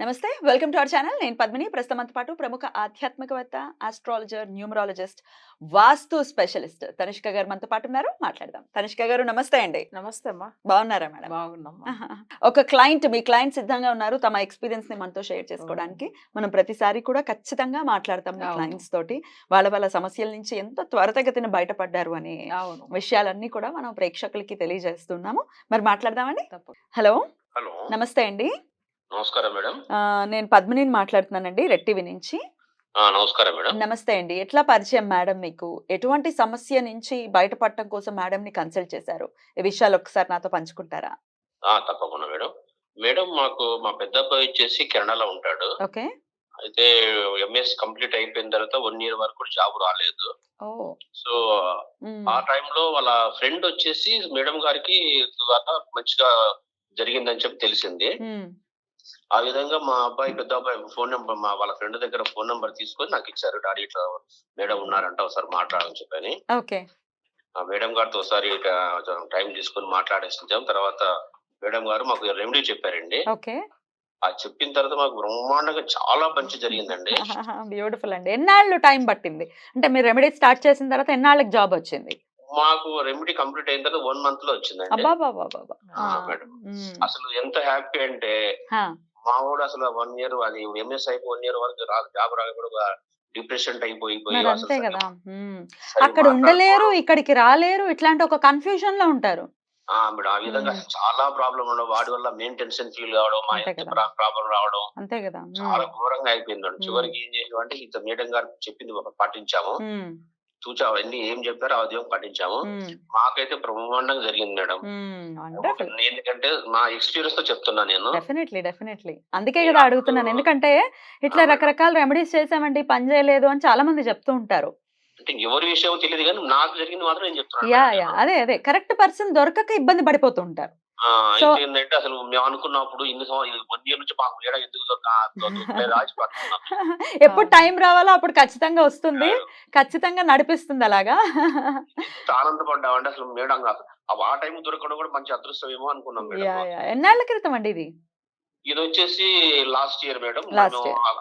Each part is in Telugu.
నమస్తే. Welcome to our channel. నేను పద్మిని. ప్రస్తుతంతో పాటు ప్రముఖ ఆధ్యాత్మికవేత్త astrologer numerologist vastu specialist Tanishka garu మనతో పాటు ఉన్నారు. మాట్లాడదాం. తనిష్క గారు నమస్తే అండి. నమస్తే అమ్మా. బాగున్నారా మేడం? బాగున్నామ్మా ఆహా. ఒక క్లయింట్ మీ క్లయింట్ సిద్ధంగా ఉన్నారు తమ ఎక్స్పీరియన్స్ని మనతో షేర్ చేసుకోవడానికి. మనం ప్రతిసారి కూడా ఖచ్చితంగా మాట్లాడతాం మీ. క్లయింట్స్ తోటి. వాళ్ళ వాళ్ళ సమస్యల నుంచి ఎంతో త్వరితగతిన బయటపడ్డారు అనే అవును. విషయాలన్నీ కూడా మనం ప్రేక్షకులకి తెలియజేస్తున్నాము. మరి మాట్లాడదామండి? హలో? హలో. నమస్తే అండి. నమస్కారం మేడం. నేను పద్మినిని మాట్లాడుతున్నానండి రెట్టివి నుంచి. నమస్కారం మేడం. నమస్తే అండి. ఎట్లా పరిచయం మేడం మీకు? ఎటువంటి సమస్య నుంచి బయటపడటం కోసం మేడం ని కన్సల్ట్ చేశారు? ఈ విషయాలు ఒకసారి నాతో పంచుకుంటారా? తప్పకుండా మేడం. మేడం మాకు మా పెద్ద అబ్బాయి వచ్చేసి కెనడాలో ఉంటాడు. ఓకే. అయితే ఎంఎస్ కంప్లీట్ అయిపోయిన తర్వాత వన్ ఇయర్ వరకు జాబ్ రాలేదు. సో ఆ టైంలో వాళ్ళ ఫ్రెండ్ వచ్చేసి మేడం గారికి మంచిగా జరిగిందని చెప్పి తెలిసింది. ఆ విధంగా మా అబ్బాయి పెద్ద అబ్బాయి ఫోన్ నెంబర్ మా వాళ్ళ ఫ్రెండ్ దగ్గర ఫోన్ నెంబర్ తీసుకొని నాకు ఇచ్చారు. డాడీ ఇట్లా మేడం ఉన్నారంట ఒకసారి మాట్లాడని చెప్పని. ఓకే. ఆ మేడం గారితో ఒకసారి టైం తీసుకొని మాట్లాడేసించాం తర్వాత మేడం గారు మాకు రెమెడీ చెప్పారండి. ఓకే. ఆ చెప్పిన తర్వాత మాకు బ్రహ్మాండంగా చాలా మంచి జరిగిందండి. బ్యూటిఫుల్ అండి. ఎన్నాళ్ళు టైం పట్టింది? అంటే మీరు రెమెడీ స్టార్ట్ చేసిన తర్వాత ఎన్నాళ్ళకి జాబ్ వచ్చింది? మాకు రెమెడీ కంప్లీట్ అయిన తర్వాత వన్ మంత్లో వచ్చిందండి. మేడం. అసలు ఎంత హ్యాపీ అంటే మా వాడు అసలు వన్ ఇయర్ అది ఎంఎస్ అయిపోయి వన్ ఇయర్ వరకు రా జాబ్ రాకపోతే డిప్రెషన్ అయిపోయి పోయి మరి అసలు అంతే కదా అక్కడ ఉండలేరు. ఇక్కడికి రాలేరు ఇట్లాంటి ఒక కన్ఫ్యూజన్లో ఉంటారు. ఆ, మేడం ఆ విధంగా. చాలా ప్రాబ్లం ఉండవు. వాడి వల్ల మెయిన్ టెన్షన్ ఫీల్ కావడం మా. ప్రాబ్లం రావడం అంతే కదా చాలా ఘోరంగా అయిపోయింది. చివరికి ఏం చేసాం అంటే ఇంత మేడం గారు చెప్పింది పాటించాము. చూచా అవన్నీ ఏం చెప్పారో అది పాటించాము. మాకైతే బ్రహ్మాండంగా జరిగింది మేడం. ఎందుకంటే నా ఎక్స్పీరియన్స్తో చెప్తున్నా నేను. డెఫినెట్లీ డెఫినెట్లీ అందుకే కదా అడుగుతున్నాను. ఎందుకంటే ఇట్లా. రకరకాల రెమెడీస్ చేసామండి పని చేయలేదు అని చాలా మంది చెప్తూ ఉంటారు. అంటే ఎవరి విషయం తెలియదు కానీ నాకు జరిగింది మాత్రం నేను చెప్తున్నాను యా అదే అదే. కరెక్ట్ పర్సన్ దొరకక ఇబ్బంది పడిపోతూ ఉంటారు. సో- అయితే ఏంటంటే అసలు మేము అనుకున్నప్పుడు ఇన్ని సంవత్సరాలు వన్ ఇయర్ నుంచి మాకు ఏడా ఎందుకు. ఎప్పుడు టైం రావాలో అప్పుడు ఖచ్చితంగా వస్తుంది. ఖచ్చితంగా నడిపిస్తుంది అలాగా. ఎంత ఆనందపడ్డామంటే అసలు మేడం ఆ టైం దొరకడం కూడా మంచి అదృష్టం ఏమో అనుకున్నాం ఎన్నాళ్ళ క్రితం అండి ఇది? ఇది వచ్చేసి లాస్ట్ ఇయర్ మేడం.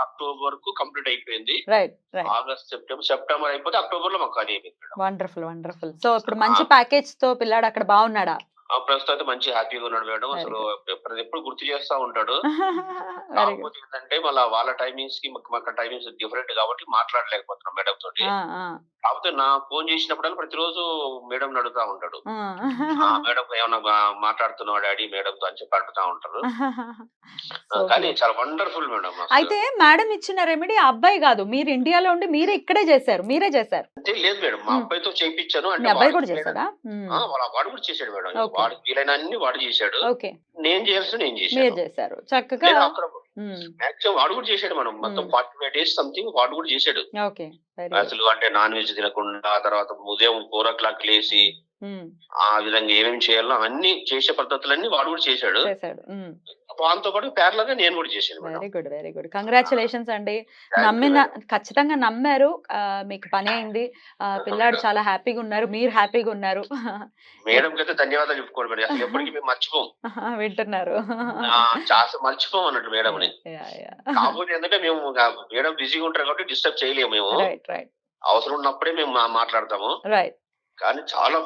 అక్టోబర్కు కంప్లీట్ అయిపోయింది. ఆగస్ట్ సెప్టెంబర్ సెప్టెంబర్ అయిపోతే అక్టోబర్లో మాకు ఖాళీ అయిపోయింది వండర్ఫుల్ వండర్ఫుల్. సో ఇప్పుడు మంచి ప్యాకేజ్తో పిల్లాడు అక్కడ బాగున్నాడా? ప్రస్తుతం అయితే మంచి హ్యాపీగా ఉన్నాడు మేడం. అసలు ఎప్పుడు ఎప్పుడు గుర్తు చేస్తా ఉంటాడు. కాకపోతే ఏంటంటే మళ్ళీ వాళ్ళ టైమింగ్స్కి మాకు టైమింగ్స్ డిఫరెంట్ కాబట్టి మాట్లాడలేకపోతున్నాం మేడం తోటి. కాకపోతే నా ఫోన్ చేసినప్పుడల్లా ప్రతిరోజు మేడం అడుగుతా ఉంటాడు. మేడం ఏమన్నా మాట్లాడుతున్నావు డాడీ మేడం తో అని చెప్పి అడుగుతా ఉంటారు. కానీ చాలా వండర్ఫుల్ మేడం. అయితే మేడం ఇచ్చిన రెమెడీ అబ్బాయి కాదు. మీరు ఇండియాలో ఉండి మీరే ఇక్కడే చేశారు. మీరే చేశారు. లేదు మేడం. మా. అబ్బాయితో చేయించాను అంటే అబ్బాయి కూడా వాడు కూడా చేశాడు మేడం. వాడు వీలైన అన్ని వాడు చేశాడు. నేను చేయాల్సిన నేను చేశాను. చేశారు. చక్కగా అక్కడ. మాక్సిమం వాడు కూడా చేశాడు మనం. మొత్తం. ఫార్టీ ఫైవ్ డేస్ సంథింగ్ వాడు కూడా చేశాడు. అసలు అంటే నాన్ వెజ్ తినకుండా తర్వాత ఉదయం ఫోర్ ఓ క్లాక్ లేచి ఆ విధంగా ఏమేమి చేయాలో అవన్నీ చేసే పద్ధతులన్నీ వాడు కూడా చేశాడు. వాటితో పాటు ప్యారల్గా నేను కూడా చేశాను very good very good congratulations అండి. నమ్మిన. ఖచ్చితంగా నమ్మారు. మీకు పని అయింది. పిల్లాడు చాలా హ్యాపీగా ఉన్నారు. మీరు హ్యాపీగా ఉన్నారు. మేడం అయితే ధన్యవాదాలు చెప్పుకోండి మేడం అసలు ఎప్పటికీ మేము మర్చిపోం. వింటున్నారు. మర్చిపోం అన్నట్టు మేడం కాకపోతే ఏంటంటే మేము మేడం బిజీగా ఉంటారు కాబట్టి డిస్టర్బ్ చేయలేము మేము. అవసరం ఉన్నప్పుడే మేము మాట్లాడతాము. రైట్ కానీ చాలా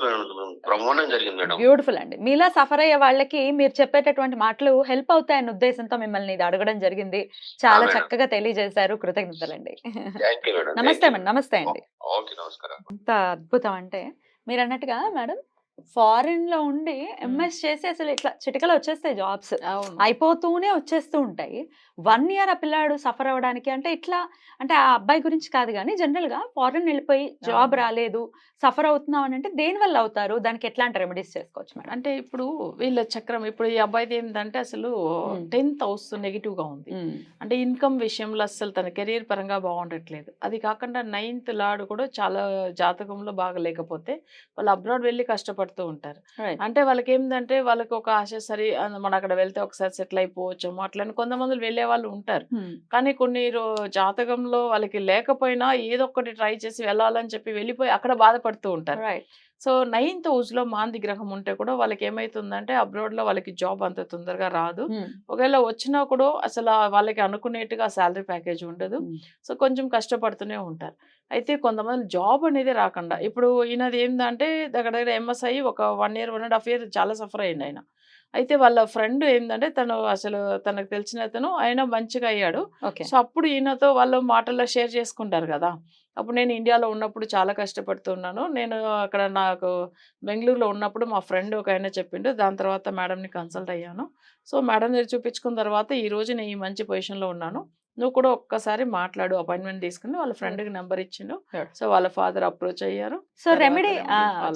బ్రహ్మాండం జరిగింది మేడం. బ్యూటిఫుల్ అండి. మీలా సఫర్ అయ్యే వాళ్ళకి మీరు చెప్పేటటువంటి మాటలు హెల్ప్ అవుతాయన్న ఉద్దేశంతో మిమ్మల్ని ఇది అడగడం జరిగింది. చాలా. చక్కగా తెలియజేశారు. కృతజ్ఞతలండి. నమస్తే మేడం. నమస్తే అండి. ఓకే నమస్కారం. ఎంత అద్భుతం అంటే మీరు అన్నట్టుగా మేడం ఫారిన్లో ఉండి ఎంఎస్ చేసి అసలు ఇట్లా చిటికలో వచ్చేస్తాయి జాబ్స్. అయిపోతూనే వచ్చేస్తూ ఉంటాయి. వన్ ఇయర్ ఆ పిల్లాడు సఫర్ అవ్వడానికి అంటే ఇట్లా అంటే ఆ అబ్బాయి గురించి కాదు కానీ జనరల్గా ఫారెన్ వెళ్ళిపోయి జాబ్. రాలేదు సఫర్ అవుతున్నాం అని అంటే దేని వల్ల అవుతారు? దానికి ఎట్లాంటి రెమెడీస్ చేసుకోవచ్చు మేడం? అంటే ఇప్పుడు వీళ్ళ చక్రం ఇప్పుడు ఈ అబ్బాయిది ఏంటంటే అసలు. టెన్త్ హౌస్ నెగిటివ్గా ఉంది అంటే ఇన్కమ్ విషయంలో అసలు తన కెరీర్ పరంగా బాగుండట్లేదు. అది కాకుండా నైన్త్ లాడు కూడా చాలా జాతకంలో బాగా లేకపోతే వాళ్ళు అబ్రాడ్ వెళ్ళి కష్టపడ్డారు బాధపడుతూ ఉంటారు. అంటే వాళ్ళకి ఏంటంటే వాళ్ళకి ఒక ఆశ సరే మనం అక్కడ వెళ్తే ఒకసారి సెటిల్ అయిపోవచ్చేమో అట్లని కొంతమంది వెళ్ళే వాళ్ళు ఉంటారు. కానీ కొన్ని జాతకంలో వాళ్ళకి లేకపోయినా ఏదో ఒకటి ట్రై చేసి వెళ్ళాలని చెప్పి వెళ్ళిపోయి అక్కడ బాధపడుతూ ఉంటారు సో నైన్త్ హౌస్లో మాంది గ్రహం ఉంటే కూడా వాళ్ళకి ఏమైతుందంటే అబ్రాడ్లో వాళ్ళకి జాబ్ అంత తొందరగా రాదు. ఒకవేళ వచ్చినా కూడా అసలు వాళ్ళకి అనుకునేట్టుగా శాలరీ ప్యాకేజ్ ఉండదు. సో కొంచెం కష్టపడుతూనే ఉంటారు. అయితే కొంతమంది జాబ్ అనేది రాకుండా ఇప్పుడు ఈయనది ఏంటంటే దగ్గర దగ్గర ఎంఎస్ అయ్యి ఒక one year one and half year చాలా సఫర్ అయ్యింది ఆయన. అయితే వాళ్ళ ఫ్రెండ్ ఏంటంటే తను అసలు తనకు తెలిసిన అతను ఆయన మంచిగా అయ్యాడు. సో అప్పుడు ఈయనతో వాళ్ళు మాటల్లో షేర్ చేసుకుంటారు కదా. అప్పుడు నేను ఇండియాలో ఉన్నప్పుడు చాలా కష్టపడుతున్నాను నేను అక్కడ నాకు బెంగళూరులో ఉన్నప్పుడు మా ఫ్రెండ్ ఒక ఆయన చెప్పిండు. దాని తర్వాత మేడంని కన్సల్ట్ అయ్యాను. సో మేడం దగ్గర చూపించుకున్న తర్వాత ఈ రోజు నేను ఈ మంచి పొజిషన్లో ఉన్నాను. నువ్వు కూడా ఒక్కసారి మాట్లాడు అపాయింట్మెంట్ తీసుకుని వాళ్ళ ఫ్రెండ్కి నెంబర్ ఇచ్చిండు. సో వాళ్ళ ఫాదర్ అప్రోచ్ అయ్యారు. సో రెమెడీ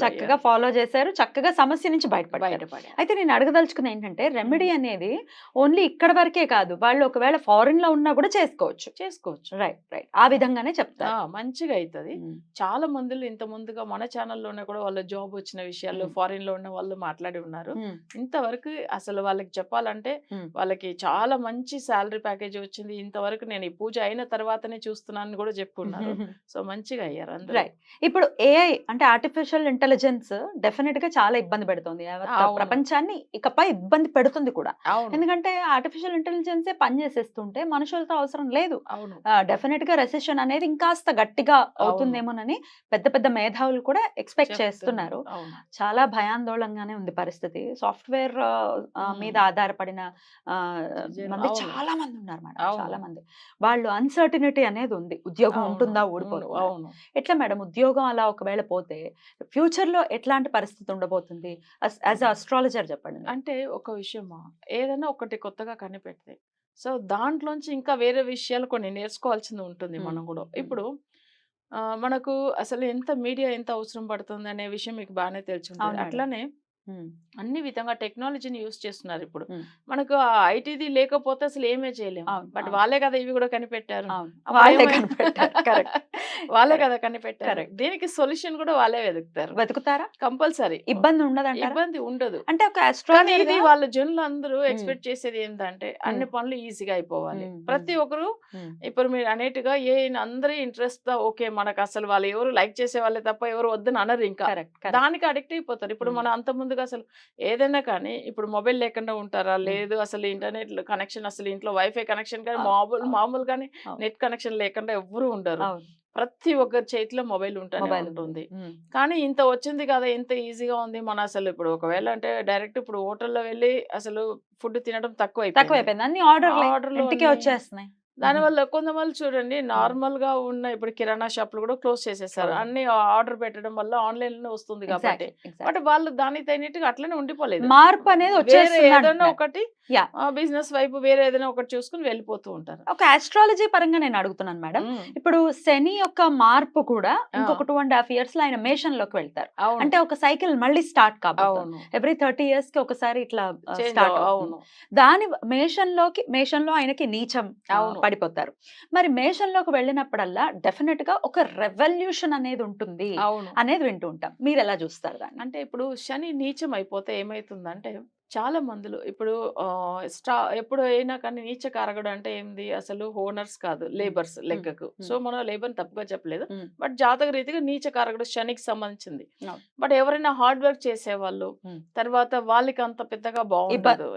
చక్కగా ఫాలో చేశారు. చక్కగా సమస్య నుంచి బయటపడ్డారు. బయటపడారు అయితే నేను అడగదలుచుకున్న ఏంటంటే రెమెడీ అనేది ఓన్లీ ఇక్కడ వరకే కాదు. వాళ్ళు ఒకవేళ ఫారిన్లో ఉన్నా కూడా చేసుకోవచ్చు. చేసుకోవచ్చు. Right right. ఆ విధంగానే ఆ, చెప్తారు మంచిగా అవుతుంది. చాలా మందిలో ఇంత ముందుగా మన ఛానల్లోనే కూడా వాళ్ళ జాబ్ వచ్చిన విషయాలు మ్మ్. ఫారిన్లో ఉన్న వాళ్ళు మాట్లాడి ఉన్నారు. ఇంతవరకు అసలు వాళ్ళకి చెప్పాలంటే. వాళ్ళకి చాలా మంచి శాలరీ ప్యాకేజ్ వచ్చింది. ఇంతవరకు నేను ఈ పూజ అయిన తర్వాతనే చూస్తున్నాను కూడా చెప్పుకున్నారు సో మంచిగా అయ్యారు అందరూ. ఇప్పుడు ఏఐ అంటే ఆర్టిఫిషియల్ ఇంటెలిజెన్స్ డెఫినెట్గా చాలా ఇబ్బంది పెడుతుంది. ప్రపంచాన్ని ఇకపై ఇబ్బంది పెడుతుంది కూడా. ఎందుకంటే ఆర్టిఫిషియల్ ఇంటెలిజెన్సే పని చేసేస్తుంటే మనుషులతో అవసరం లేదు. డెఫినెట్గా రెసెషన్ అనేది ఇంకాస్త గట్టిగా అవుతుందేమోనని పెద్ద పెద్ద మేధావులు కూడా ఎక్స్పెక్ట్ చేస్తున్నారు. చాలా భయాందోళనగానే ఉంది పరిస్థితి. సాఫ్ట్వేర్. మీద ఆధారపడిన మంది. చాలా మంది ఉన్నారు మేడం. చాలా మంది. వాళ్ళు అన్సర్టినిటీ అనేది ఉంది. ఉద్యోగం ఉంటుందా అవును, ఎట్లా మేడం? ఉద్యోగం అలా ఒకవేళ పోతే ఫ్యూచర్లో ఎట్లాంటి పరిస్థితి ఉండబోతుంది? యాజ్ అస్ట్రాలజర్ చెప్పండి. అంటే ఒక విషయమా? ఏదైనా ఒకటి కొత్తగా కనిపెడితే. సో దాంట్లోంచి ఇంకా వేరే విషయాలు కొన్ని నేర్చుకోవాల్సింది ఉంటుంది. మనం కూడా. ఇప్పుడు మనకు అసలు ఎంత మీడియా ఎంత అవసరం పడుతుంది అనే విషయం మీకు బాగానే తెలుసుంటుంది మేడం. అట్లానే. అన్ని విధంగా టెక్నాలజీని యూస్ చేస్తున్నారు ఇప్పుడు. మనకు ఐటీది లేకపోతే అసలు ఏమే చేయలేము బట్. వాళ్ళే కదా ఇవి కూడా కనిపెట్టారు. వాళ్ళే వాళ్ళే కదా కనిపెట్టారు. దీనికి సొల్యూషన్ కూడా వాళ్ళే వెతుకుతారు. వెతుకుతారా? కంపల్సరీ. ఇబ్బంది ఉండదంటారా? ఇబ్బంది ఉండదు. అంటే ఒక ఇది వాళ్ళ జనులు అందరూ ఎక్స్పెక్ట్ చేసేది ఏంటంటే అన్ని. పనులు ఈజీగా అయిపోవాలి. ప్రతి ఒక్కరు. ఇప్పుడు మీరు అనేట్టుగా ఏ అందరి ఇంట్రెస్ట్తో ఓకే మనకు అసలు వాళ్ళు ఎవరు లైక్ చేసే వాళ్ళే తప్ప ఎవరు వద్దని అనరు ఇంకా. దానికి అడిక్ట్ అయిపోతారు. ఇప్పుడు. మనం అంత ముందుగా అసలు ఏదైనా కానీ ఇప్పుడు మొబైల్ లేకుండా ఉంటారా? లేదు అసలు ఇంటర్నెట్ కనెక్షన్ అసలు ఇంట్లో వైఫై కనెక్షన్ కానీ మామూలు అవును. మామూలు కానీ అవును. నెట్ కనెక్షన్ లేకుండా ఎవ్వరు ఉండరు. ప్రతి ఒక్కరి చేతిలో మొబైల్ ఉంటూనే మొబైల్ ఉంటుంది. కానీ ఇంత వచ్చింది కదా ఇంత ఈజీగా ఉంది మన అసలు ఇప్పుడు ఒకవేళ అంటే డైరెక్ట్ ఇప్పుడు హోటల్లో వెళ్ళి అసలు ఫుడ్ తినడం తక్కువ తక్కువ అయిపోయింది అన్ని ఆర్డర్ ఆర్డర్లు. వచ్చేస్తున్నాయి. దానివల్ల కొంతమంది చూడండి నార్మల్గా ఉన్న ఇప్పుడు కిరాణా షాపులు కూడా క్లోజ్ చేసేసారు. అన్ని ఆర్డర్ పెట్టడం వల్ల ఆన్లైన్లో వస్తుంది కాబట్టి. బట్ వాళ్ళు దానికి తగినట్టుగా అట్లనే ఉండిపోలేదు. మార్పు అనేది ఏదైనా. ఒకటి. బిజినెస్ వైపు వేరే ఏదైనా ఒకటి చూసుకుని వెళ్ళిపోతూ ఉంటారు. ఒక ఆస్ట్రాలజీ పరంగా నేను అడుగుతున్నాను మేడం. ఇప్పుడు శని యొక్క మార్పు కూడా. ఇంకొక టూ అండ్ హాఫ్ ఇయర్స్లో ఆయన మేషన్లోకి వెళ్తారు అంటే ఒక సైకిల్ మళ్ళీ స్టార్ట్ అవును. ఎవ్రీ థర్టీ ఇయర్స్కి ఒకసారి ఇట్లా స్టార్ట్ అవును. దాని మేషన్లోకి మేషన్లో ఆయనకి నీచం పడిపోతారు మరి మేషన్లోకి వెళ్ళినప్పుడల్లా డెఫినెట్గా ఒక రెవల్యూషన్ అనేది ఉంటుంది అనేది వింటూ ఉంటాం మీరు ఎలా చూస్తారు దాన్ని అంటే ఇప్పుడు శని నీచం అయిపోతే ఏమైతుందంటే చాలా మందులు ఇప్పుడు స్టా ఎప్పుడు అయినా కానీ నీచ కారకుడు అంటే ఏంది అసలు ఓనర్స్ కాదు లేబర్స్ లెక్కకు. సో మనం లేబర్ తప్పుగా చెప్పలేదు. బట్ జాతక రీతిగా నీచ కారకుడు శనికి సంబంధించింది. బట్ ఎవరైనా హార్డ్ వర్క్ చేసేవాళ్ళు. తర్వాత వాళ్ళకి అంత పెద్దగా బాగుండదు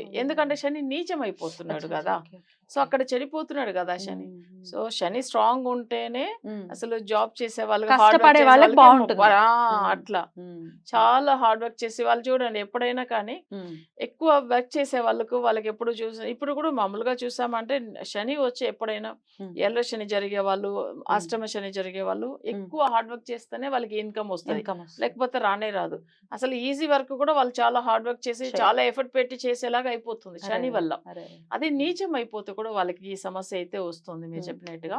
మ్మ్. ఎందుకంటే శని నీచం అయిపోతున్నాడు కదా. సో అక్కడ చెడిపోతున్నాడు కదా శని. సో శని స్ట్రాంగ్ ఉంటేనే. అసలు జాబ్ చేసే వాళ్ళు. అట్లా. చాలా హార్డ్ వర్క్ చేసే వాళ్ళు చూడండి ఎప్పుడైనా కానీ. ఎక్కువ వర్క్ చేసే వాళ్ళకు వాళ్ళకి ఎప్పుడు చూసా ఇప్పుడు కూడా మామూలుగా చూసామంటే శని వచ్చి ఎప్పుడైనా. ఎర్ర శని జరిగే వాళ్ళు అష్టమ శని జరిగే వాళ్ళు ఎక్కువ హార్డ్ వర్క్ చేస్తేనే వాళ్ళకి ఇన్కమ్ వస్తుంది. లేకపోతే రానే రాదు అసలు ఈజీ వర్క్ కూడా వాళ్ళు చాలా హార్డ్ వర్క్ చేసి. చాలా ఎఫర్ట్ పెట్టి చేసేలాగా అయిపోతుంది శని వల్ల. అది నీచం అయిపోతే కూడా వాళ్ళకి ఈ సమస్య అయితే వస్తుంది మీరు. చెప్పినట్టుగా.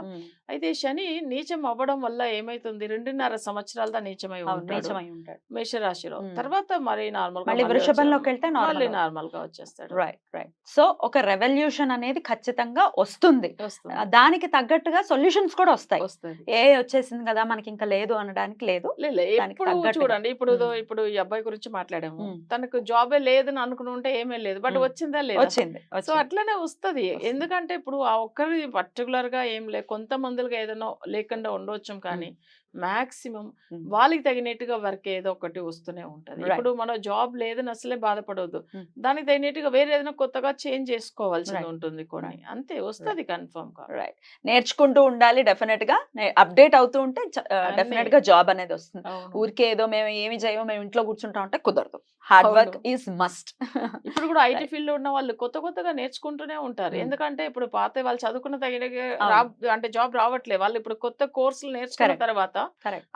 అయితే శని నీచం అవ్వడం వల్ల ఏమైతుంది? రెండున్నర సంవత్సరాలదా నీచమై అవును. ఉంటాడు నీచమై ఉంటాడు. మేషరాశిలో. తర్వాత మరి నార్మల్ మళ్ళీ వృషభంలోకి వెళ్తే మళ్ళీ నార్మల్గా వచ్చేస్తాడు. రైట్. రైట్. సో ఒక రెవల్యూషన్ అనేది ఖచ్చితంగా వస్తుంది. దానికి తగ్గట్టుగా సొల్యూషన్స్ కూడా వస్తాయి. ఏ వచ్చేసింది కదా మనకి ఇంకా లేదు అనడానికి లేదు. చూడండి. ఇప్పుడు. ఇప్పుడు ఈ అబ్బాయి గురించి మాట్లాడాము. తనకు జాబే లేదని అనుకుని ఉంటే ఏమీ లేదు. బట్. వచ్చిందా లేదా? వచ్చింది. సో. అట్లనే వస్తది. వస్తది. ఎందుకంటే ఇప్పుడు ఆ ఒక్కరి పర్టికులర్గా ఏం లే కొంతమందిగా ఏదైనా లేకుండా ఉండొచ్చు కానీ మాక్సిమం. వాళ్ళకి తగినట్టుగా వర్క్ ఏదో ఒకటి వస్తూనే ఉంటది. ఇప్పుడు మన జాబ్ లేదని అసలే బాధపడవద్దు. దానికి తగినట్టుగా వేరే ఏదైనా కొత్తగా చేంజ్ చేసుకోవాల్సి. ఉంటుంది కొన్ని అంతే వస్తది కన్ఫర్మ్గా రైట్ నేర్చుకుంటూ ఉండాలి డెఫినెట్గా అప్డేట్ అవుతూ ఉంటే. డెఫినెట్గా జాబ్ అనేది వస్తుంది. ఊరికే ఏదో మేము ఏమి చేయమో మేము ఇంట్లో కూర్చుంటాం అంటే కుదరదు హార్డ్ వర్క్. ఈజ్ మస్ట్ ఇప్పుడు కూడా ఐటీ. ఫీల్డ్లో ఉన్న వాళ్ళు కొత్త కొత్తగా నేర్చుకుంటూనే ఉంటారు. ఎందుకంటే ఇప్పుడు పాత వాళ్ళు చదువుకున్న తగిన అంటే జాబ్ రావట్లేదు వాళ్ళు ఇప్పుడు కొత్త కోర్సులు నేర్చుకున్న. తర్వాత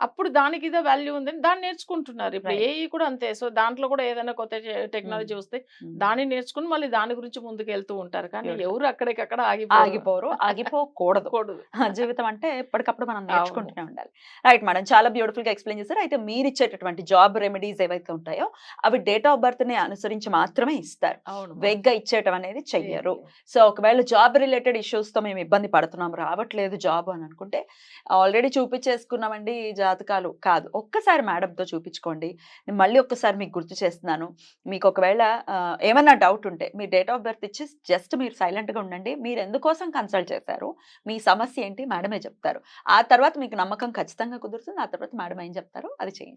అప్పుడు దానికి ఇదే వాల్యూ ఉందని దాన్ని నేర్చుకుంటున్నారు. ఇప్పుడు. ఏఈ కూడా అంతే. సో దాంట్లో కూడా ఏదైనా కొత్త టెక్నాలజీ వస్తే దాన్ని నేర్చుకుని మళ్ళీ దాని గురించి ముందుకు వెళ్తూ ఉంటారు. కానీ. ఎవరు? అక్కడికక్కడ ఆగిపోరు. ఆగిపోకూడదు. కూడదు జీవితం అంటే ఎప్పటికప్పుడు మనం నేర్చుకుంటూనే ఉండాలి. రైట్ మేడం చాలా బ్యూటిఫుల్గా ఎక్స్ప్లెయిన్ చేశారు. అయితే మీరు ఇచ్చేటటువంటి జాబ్ రెమెడీస్ ఏవైతే ఉంటాయో అవి డేట్ ఆఫ్ బర్త్ని అనుసరించి మాత్రమే ఇస్తారు. వెగ్గా ఇచ్చేయటం అనేది చెయ్యరు. సో ఒకవేళ జాబ్ రిలేటెడ్ ఇష్యూస్తో మేము ఇబ్బంది పడుతున్నాం రావట్లేదు జాబ్ అని అనుకుంటే ఆల్రెడీ చూపించేసుకున్నామండి ఈ జాతకాలు? కాదు. ఒక్కసారి మేడంతో చూపించుకోండి. నేను మళ్ళీ ఒక్కసారి మీకు గుర్తు చేస్తున్నాను. మీకు ఒకవేళ ఏమైనా ఏమన్నా డౌట్ ఉంటే మీ డేట్ ఆఫ్ బర్త్ ఇచ్చి జస్ట్ మీరు సైలెంట్గా ఉండండి. మీరు ఎందుకోసం కన్సల్ట్ చేశారు? మీ సమస్య ఏంటి? మేడమే చెప్తారు. ఆ తర్వాత మీకు నమ్మకం ఖచ్చితంగా కుదురుతుంది. ఆ తర్వాత మేడం ఏం చెప్తారో అది చేయండి.